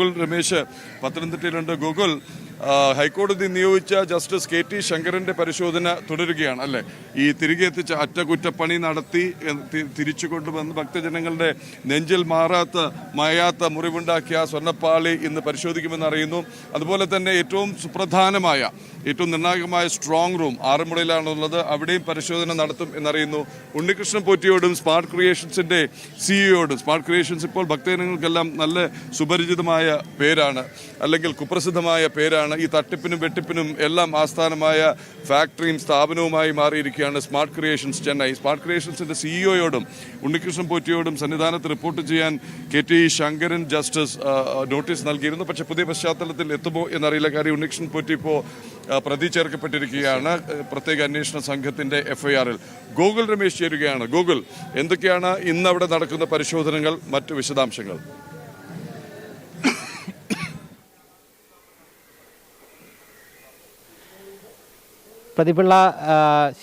ഗോകുൽ രമേശ് പത്തനംതിട്ടയിലുണ്ട് ആ, ഹൈക്കോടതി നിയോഗിച്ച ജസ്റ്റിസ് കെ ടി ശങ്കരന്റെ പരിശോധന തുടരുകയാണ് അല്ലേ? ഈ തിരികെ എത്തിച്ച അറ്റകുറ്റപ്പണി നടത്തി തിരിച്ചു കൊണ്ടുവന്ന് ഭക്തജനങ്ങളുടെ നെഞ്ചിൽ മാറാത്ത മായാത്ത മുറിവുണ്ടാക്കിയ സ്വർണപ്പാളി ഇന്ന് പരിശോധിക്കുമെന്ന് അറിയുന്നു. അതുപോലെ തന്നെ ഏറ്റവും സുപ്രധാനമായ ഏറ്റവും നിർണായകമായ സ്ട്രോങ് റൂം ആറന്മുളയിലാണുള്ളത്. അവിടെയും പരിശോധന നടത്തും എന്നറിയുന്നു. ഉണ്ണികൃഷ്ണൻ പോറ്റിയോടും സ്മാർട്ട് ക്രിയേഷൻസിന്റെ സിഇഒയോടും സ്മാർട്ട് ക്രിയേഷൻസ് ഇപ്പോൾ ഭക്തജനങ്ങൾക്കെല്ലാം നല്ല സുപരിചിതമായ പേരാണ്. അല്ലെങ്കിൽ കുപ്രസിദ്ധമായ പേരാണ്. ഈ തട്ടിപ്പിനും വെട്ടിപ്പിനും എല്ലാം ആസ്ഥാനമായ ഫാക്ടറിയും സ്ഥാപനവുമായി മാറിയിരിക്കുകയാണ് സ്മാർട്ട് ക്രിയേഷൻസ് ചെന്നൈ. സ്മാർട്ട് ക്രിയേഷൻസിന്റെ സിഇഒയോടും ഉണ്ണികൃഷ്ണൻ പോറ്റിയോടും സന്നിധാനത്ത് റിപ്പോർട്ട് ചെയ്യാൻ K T Sankaran justice notice നൽകിയിരുന്നു. പക്ഷേ പുതിയ പശ്ചാത്തലത്തിൽ എത്തുമോ എന്നറിയില്ല. കാര്യം ഉണ്ണികൃഷ്ണൻ പോറ്റി ഇപ്പോൾ പ്രതി ചേർക്കപ്പെട്ടിരിക്കുകയാണ് പ്രത്യേക അന്വേഷണ സംഘത്തിന്റെ എഫ്ഐആറിൽ ഗൂഗിൾ രമേശ് ചേരുകയാണ്. ഗൂഗിൾ എന്തൊക്കെയാണ് ഇന്ന് അവിടെ നടക്കുന്ന പരിശോധനകൾ? മറ്റു വിശദാംശങ്ങൾ. പ്രതിപിള്ള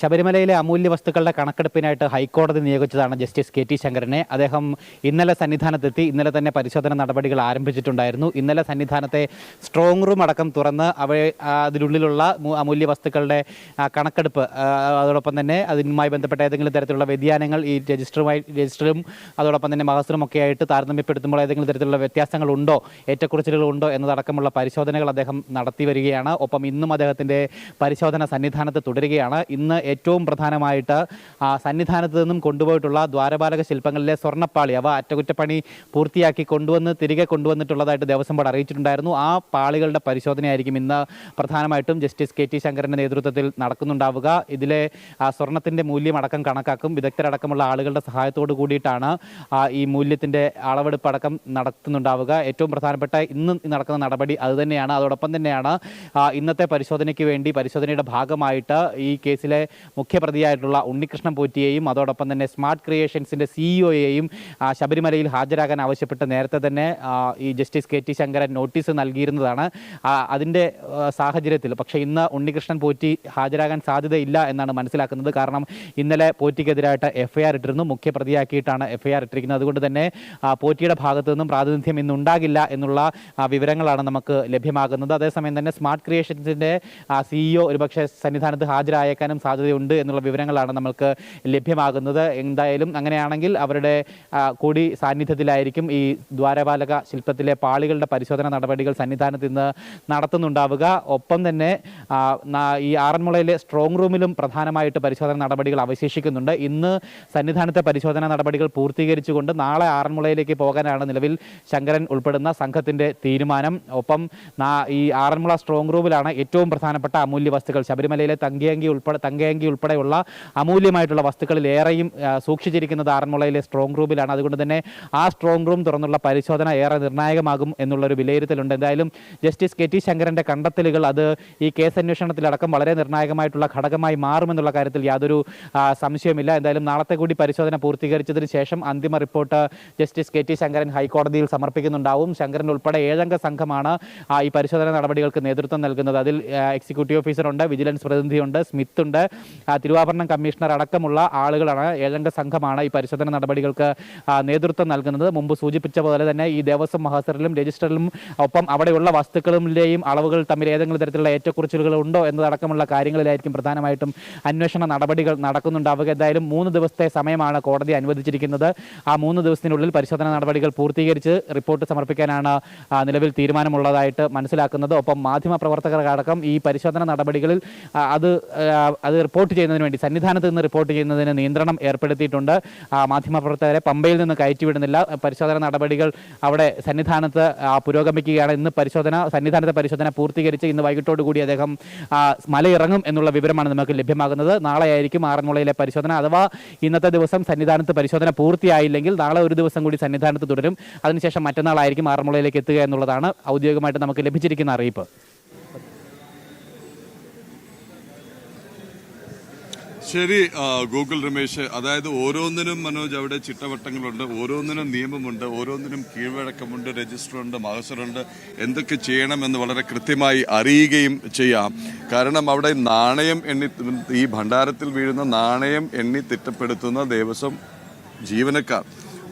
ശബരിമലയിലെ അമൂല്യ വസ്തുക്കളുടെ കണക്കെടുപ്പിനായിട്ട് ഹൈക്കോടതി നിയോഗിച്ചതാണ് ജസ്റ്റിസ് കെ ടി ശങ്കരനെ. അദ്ദേഹം ഇന്നലെ സന്നിധാനത്തെത്തി. ഇന്നലെ തന്നെ പരിശോധന നടപടികൾ ആരംഭിച്ചിട്ടുണ്ടായിരുന്നു. ഇന്നലെ സന്നിധാനത്തെ സ്ട്രോങ് റൂം അടക്കം തുറന്ന് അവ അതിനുള്ളിലുള്ള അമൂല്യ വസ്തുക്കളുടെ കണക്കെടുപ്പ് അതോടൊപ്പം തന്നെ അതിനുമായി ബന്ധപ്പെട്ട ഏതെങ്കിലും തരത്തിലുള്ള വ്യതിയാനങ്ങൾ ഈ രജിസ്റ്ററുമായി രജിസ്റ്ററും അതോടൊപ്പം തന്നെ മഹസറും ഒക്കെ ആയിട്ട് താരതമ്യപ്പെടുത്തുമ്പോൾ ഏതെങ്കിലും തരത്തിലുള്ള വ്യത്യാസങ്ങൾ ഉണ്ടോ? ഏറ്റക്കുറച്ചിലുകൾ ഉണ്ടോ? എന്നതടക്കമുള്ള പരിശോധനകൾ അദ്ദേഹം നടത്തി വരികയാണ്. ഒപ്പം ഇന്നും അദ്ദേഹത്തിന്റെ പരിശോധന സന്നിധാനത്ത് തുടരുകയാണ്. ഇന്ന് ഏറ്റവും പ്രധാനമായിട്ട് സന്നിധാനത്ത് നിന്നും കൊണ്ടുപോയിട്ടുള്ള ദ്വാരപാലക ശില്പങ്ങളിലെ സ്വർണപ്പാളി അവ അറ്റകുറ്റപ്പണി പൂർത്തിയാക്കി കൊണ്ടുവന്ന് തിരികെ കൊണ്ടുവന്നിട്ടുള്ളതായിട്ട് ദേവസ്വം ബോർഡ് അറിയിച്ചിട്ടുണ്ടായിരുന്നു. ആ പാളികളുടെ പരിശോധനയായിരിക്കും ഇന്ന് പ്രധാനമായിട്ടും ജസ്റ്റിസ് കെ ടി ശങ്കരന്റെ നേതൃത്വത്തിൽ നടക്കുന്നുണ്ടാവുക. ഇതിലെ ആ, സ്വർണത്തിന്റെ മൂല്യം അടക്കം കണക്കാക്കും. വിദഗ്ധരടക്കമുള്ള ആളുകളുടെ സഹായത്തോടു കൂടിയിട്ടാണ് ഈ മൂല്യത്തിന്റെ അളവെടുപ്പ് അടക്കം നടത്തുന്നുണ്ടാവുക. ഏറ്റവും പ്രധാനപ്പെട്ട ഇന്ന് നടക്കുന്ന നടപടി അതുതന്നെയാണ് അതോടൊപ്പം തന്നെയാണ് ഇന്നത്തെ പരിശോധനയ്ക്ക് വേണ്ടി പരിശോധനയുടെ ഭാഗമായിട്ട് ഈ കേസിലെ മുഖ്യപ്രതിയായിട്ടുള്ള ഉണ്ണികൃഷ്ണൻ പോറ്റിയെയും അതോടൊപ്പം തന്നെ സ്മാർട്ട് ക്രിയേഷൻസിന്റെ സിഇഒയെയും ശബരിമലയിൽ ഹാജരാകാൻ ആവശ്യപ്പെട്ട് നേരത്തെ തന്നെ ഈ justice K T Sankaran notice നൽകിയിരുന്നതാണ്. അതിന്റെ സാഹചര്യത്തിൽ പക്ഷേ ഇന്ന് ഉണ്ണികൃഷ്ണൻ പോറ്റി ഹാജരാകാൻ സാധ്യതയില്ല എന്നാണ് മനസ്സിലാക്കുന്നത്. കാരണം ഇന്നലെ പോറ്റിക്കെതിരായിട്ട് എഫ്ഐആർ ഇട്ടിരുന്നു മുഖ്യപ്രതിയാക്കിയിട്ടാണ് എഫ്ഐആർ ഇട്ടിരിക്കുന്നത്. അതുകൊണ്ട് തന്നെ പോറ്റിയുടെ ഭാഗത്തു നിന്നും പ്രാതിനിധ്യം ഇന്നുണ്ടാകില്ല എന്നുള്ള വിവരങ്ങളാണ് നമുക്ക് ലഭ്യമാകുന്നത്. അതേസമയം തന്നെ സ്മാർട്ട് ക്രിയേഷൻസിന്റെ സിഇഒ ഒരുപക്ഷെ സന്നിധാനത്ത് ഹാജരായേക്കാനും സാധ്യതയുണ്ട് എന്നുള്ള വിവരങ്ങളാണ് നമുക്ക് ലഭ്യമാകുന്നത്. എന്തായാലും അങ്ങനെയാണെങ്കിൽ അവരുടെ കൂടി സാന്നിധ്യത്തിലായിരിക്കും ഈ ദ്വാരപാലക ശില്പത്തിലെ പാളികളുടെ പരിശോധന നടപടികൾ സന്നിധാനത്ത് ഇന്ന് നടത്തുന്നുണ്ടാവുക. ഒപ്പം തന്നെ ഈ ആറന്മുളയിലെ സ്ട്രോങ് റൂമിലും പ്രധാനമായിട്ട് പരിശോധന നടപടികൾ അവശേഷിക്കുന്നുണ്ട്. ഇന്ന് സന്നിധാനത്തെ പരിശോധന നടപടികൾ പൂർത്തീകരിച്ചുകൊണ്ട് നാളെ ആറന്മുളയിലേക്ക് പോകാനാണ് നിലവിൽ ശങ്കരൻ ഉൾപ്പെടുന്ന സംഘത്തിന്റെ തീരുമാനം. ഒപ്പം ഈ ആറന്മുള സ്ട്രോങ് റൂമിലാണ് ഏറ്റവും പ്രധാനപ്പെട്ട അമൂല്യ വസ്തുക്കൾ ശബരിമലയിലെ തങ്കയങ്കി ഉൾപ്പെടെ തങ്കയങ്കി ഉൾപ്പെടെയുള്ള അമൂല്യമായിട്ടുള്ള വസ്തുക്കളിൽ ഏറെയും സൂക്ഷിച്ചിരിക്കുന്നത് ആറന്മുളയിലെ സ്ട്രോങ് റൂമിലാണ് അതുകൊണ്ട് തന്നെ ആ സ്ട്രോങ് റൂം തുറന്നുള്ള പരിശോധന ഏറെ നിർണായകമാകും എന്നുള്ളൊരു വിലയിരുത്തലുണ്ട്. എന്തായാലും ജസ്റ്റിസ് കെ ടി ശങ്കരന്റെ കണ്ടെത്തലുകൾ അത് ഈ കേസ് അന്വേഷണത്തിലടക്കം വളരെ നിർണായകമായിട്ടുള്ള ഘടകമായി മാറുമെന്നുള്ള കാര്യത്തിൽ യാതൊരു സംശയമില്ല എന്തായാലും നാളത്തെ കൂടി പരിശോധന പൂർത്തീകരിച്ചതിന് ശേഷം അന്തിമ report justice K T Sankaran ഹൈക്കോടതിയിൽ സമർപ്പിക്കുന്നുണ്ടാവും. ശങ്കരൻ ഉൾപ്പെടെ ഏഴംഗ സംഘമാണ് ഈ പരിശോധന നടപടികൾക്ക് നേതൃത്വം നൽകുന്നത്. അതിൽ എക്സിക്യൂട്ടീവ് ഓഫീസറുണ്ട് വിജിലൻസ് പ്രതിനിധിയുണ്ട്. സ്മിത്ത് ഉണ്ട്. തിരുവാഭരണം കമ്മീഷണർ അടക്കമുള്ള ആളുകളാണ്. ഏഴംഗ സംഘമാണ് ഈ പരിശോധന നടപടികൾക്ക് നേതൃത്വം നൽകുന്നത്. മുമ്പ് സൂചിപ്പിച്ച പോലെ തന്നെ ഈ ദേവസ്വം മഹസറിലും രജിസ്റ്ററിലും ഒപ്പം അവിടെയുള്ള വസ്തുക്കളുടെയും അളവുകൾ തമ്മിൽ ഏതെങ്കിലും തരത്തിലുള്ള ഏറ്റക്കുറിച്ചിലുകൾ ഉണ്ടോ എന്നതടക്കമുള്ള കാര്യങ്ങളിലായിരിക്കും പ്രധാനമായിട്ടും അന്വേഷണ നടപടികൾ നടക്കുന്നുണ്ടാവുക. എന്തായാലും മൂന്ന് ദിവസത്തെ സമയമാണ് കോടതി അനുവദിച്ചിരിക്കുന്നത്. ആ മൂന്ന് ദിവസത്തിനുള്ളിൽ പരിശോധന നടപടികൾ പൂർത്തീകരിച്ച് റിപ്പോർട്ട് സമർപ്പിക്കാനാണ് നിലവിൽ തീരുമാനമുള്ളതായിട്ട് മനസ്സിലാക്കുന്നത്. ഒപ്പം മാധ്യമ പ്രവർത്തകർക്കടക്കം ഈ പരിശോധന നടപടികളിൽ അത് അത് റിപ്പോർട്ട് ചെയ്യുന്നതിന് വേണ്ടി സന്നിധാനത്ത് നിന്ന് റിപ്പോർട്ട് ചെയ്യുന്നതിന് നിയന്ത്രണം ഏർപ്പെടുത്തിയിട്ടുണ്ട്. മാധ്യമപ്രവർത്തകരെ പമ്പയിൽ നിന്ന് കയറ്റിവിടുന്നില്ല. പരിശോധന നടപടികൾ അവിടെ സന്നിധാനത്ത് പുരോഗമിക്കുകയാണ്. ഇന്ന് പരിശോധന സന്നിധാനത്തെ പരിശോധന പൂർത്തീകരിച്ച് ഇന്ന് വൈകിട്ടോടു കൂടി അദ്ദേഹം മലയിറങ്ങും എന്നുള്ള വിവരമാണ് നമുക്ക് ലഭ്യമാകുന്നത്. നാളെയായിരിക്കും ആറന്മുളയിലെ പരിശോധന. അഥവാ ഇന്നത്തെ ദിവസം സന്നിധാനത്ത് പരിശോധന പൂർത്തിയായില്ലെങ്കിൽ നാളെ ഒരു ദിവസം കൂടി സന്നിധാനത്ത് തുടരും. അതിനുശേഷം മറ്റന്നാളായിരിക്കും ആറന്മുളയിലേക്ക് എത്തുക എന്നുള്ളതാണ് ഔദ്യോഗികമായിട്ട് നമുക്ക് ലഭിച്ചിരിക്കുന്ന അറിയിപ്പ്. ശരി ഗൂഗിൾ രമേശ്. അതായത് ഓരോന്നിനും മനോജ് അവിടെ ചിട്ടവട്ടങ്ങളുണ്ട് ഓരോന്നിനും നിയമമുണ്ട് ഓരോന്നിനും കീഴ്വഴക്കമുണ്ട് രജിസ്റ്ററുണ്ട് മഹസറുണ്ട്. എന്തൊക്കെ ചെയ്യണമെന്ന് വളരെ കൃത്യമായി അറിയുകയും ചെയ്യാം. കാരണം അവിടെ നാണയം എണ്ണി ഈ ഭണ്ഡാരത്തിൽ വീഴുന്ന നാണയം എണ്ണി തിട്ടപ്പെടുത്തുന്ന ദേവസ്വം ജീവനക്കാർ.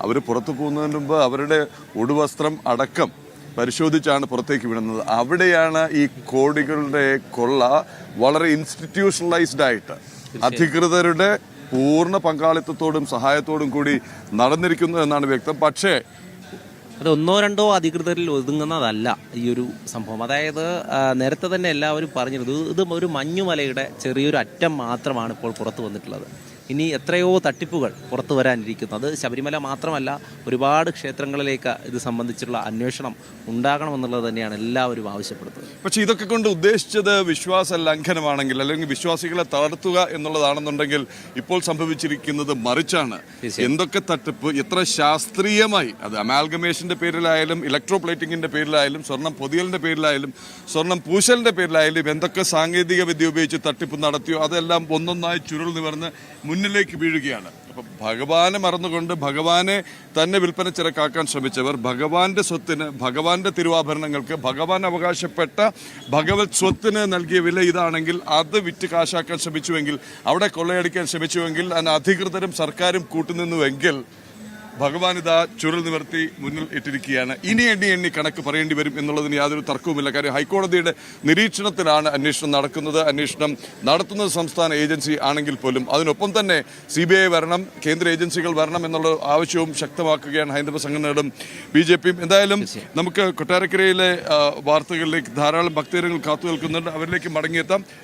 അവർ പുറത്തു പോകുന്നതിന് മുമ്പ് അവരുടെ ഉടുവസ്ത്രം അടക്കം പരിശോധിച്ചാണ് പുറത്തേക്ക് വിടുന്നത്. അവിടെയാണ് ഈ കോടികളുടെ കൊള്ള വളരെ ഇൻസ്റ്റിറ്റ്യൂഷണലൈസ്ഡ് ആയിട്ട് അധികൃതരുടെ പൂർണ പങ്കാളിത്തത്തോടും സഹായത്തോടും കൂടി നടന്നിരിക്കുന്നു എന്നാണ് വ്യക്തം. പക്ഷേ അത് ഒന്നോ രണ്ടോ അധികൃതരിൽ ഒതുങ്ങുന്നതല്ല ഈ ഒരു സംഭവം. അതായത് നേരത്തെ തന്നെ എല്ലാവരും പറഞ്ഞിരുന്നു ഇത് ഇത് ഒരു മഞ്ഞുമലയുടെ ചെറിയൊരു അറ്റം മാത്രമാണ് ഇപ്പോൾ പുറത്തു വന്നിട്ടുള്ളത്. ഇനി എത്രയോ തട്ടിപ്പുകൾ പുറത്തു വരാനിരിക്കുന്നു. അത് ശബരിമല മാത്രമല്ല ഒരുപാട് ക്ഷേത്രങ്ങളിലേക്ക് ഇത് സംബന്ധിച്ചുള്ള അന്വേഷണം ഉണ്ടാകണമെന്നുള്ളത് തന്നെയാണ് എല്ലാവരും ആവശ്യപ്പെടുന്നത്. പക്ഷേ ഇതൊക്കെ കൊണ്ട് ഉദ്ദേശിച്ചത് വിശ്വാസ ലംഘനമാണെങ്കിൽ അല്ലെങ്കിൽ വിശ്വാസികളെ തളർത്തുക എന്നുള്ളതാണെന്നുണ്ടെങ്കിൽ ഇപ്പോൾ സംഭവിച്ചിരിക്കുന്നത് മറിച്ചാണ്. എന്തൊക്കെ തട്ടിപ്പ് എത്ര ശാസ്ത്രീയമായി അത് അമാൽഗമേഷന്റെ പേരിലായാലും ഇലക്ട്രോ പ്ലേറ്റിംഗിന്റെ പേരിലായാലും സ്വർണം പൊതിയലിന്റെ പേരിലായാലും സ്വർണം പൂശലിന്റെ പേരിലായാലും എന്തൊക്കെ സാങ്കേതിക വിദ്യ ഉപയോഗിച്ച് തട്ടിപ്പ് നടത്തിയോ അതെല്ലാം ഒന്നൊന്നായി ചുരുൾ നിവർന്ന് മുന്നിലേക്ക് വീഴുകയാണ്. അപ്പൊ ഭഗവാനെ മറന്നുകൊണ്ട് ഭഗവാനെ തന്നെ വിൽപ്പന ചിറക്കാക്കാൻ ശ്രമിച്ചവർ ഭഗവാന്റെ സ്വത്തിന് ഭഗവാന്റെ തിരുവാഭരണങ്ങൾക്ക് ഭഗവാൻ അവകാശപ്പെട്ട ഭഗവത് സ്വത്തിന് നൽകിയ വില ഇതാണെങ്കിൽ അത് വിറ്റ് കാശാക്കാൻ ശ്രമിച്ചുവെങ്കിൽ അവിടെ കൊള്ളയടിക്കാൻ ശ്രമിച്ചുവെങ്കിൽ അതിന് അധികൃതരും സർക്കാരും കൂട്ടുനിന്നുവെങ്കിൽ ഭഗവാൻ ഇതാ ചുരുൾ നിവർത്തി മുന്നിൽ ഇട്ടിരിക്കുകയാണ്. ഇനി എണ്ണി എണ്ണി കണക്ക് പറയേണ്ടി വരും എന്നുള്ളതിന് യാതൊരു തർക്കവുമില്ല. കാര്യം ഹൈക്കോടതിയുടെ നിരീക്ഷണത്തിലാണ് അന്വേഷണം നടക്കുന്നത്. അന്വേഷണം നടത്തുന്നത് സംസ്ഥാന ഏജൻസി ആണെങ്കിൽ പോലും അതിനൊപ്പം തന്നെ സി ബി ഐ വരണം കേന്ദ്ര ഏജൻസികൾ വരണം എന്നുള്ള ആവശ്യവും ശക്തമാക്കുകയാണ് ഹൈന്ദവ സംഘടനകളും ബി ജെ പിയും. എന്തായാലും നമുക്ക് കൊട്ടാരക്കരയിലെ വാർത്തകളിലേക്ക് ധാരാളം ഭക്തജനങ്ങൾ കാത്തു നിൽക്കുന്നുണ്ട്. അവരിലേക്ക് മടങ്ങിയെത്താം.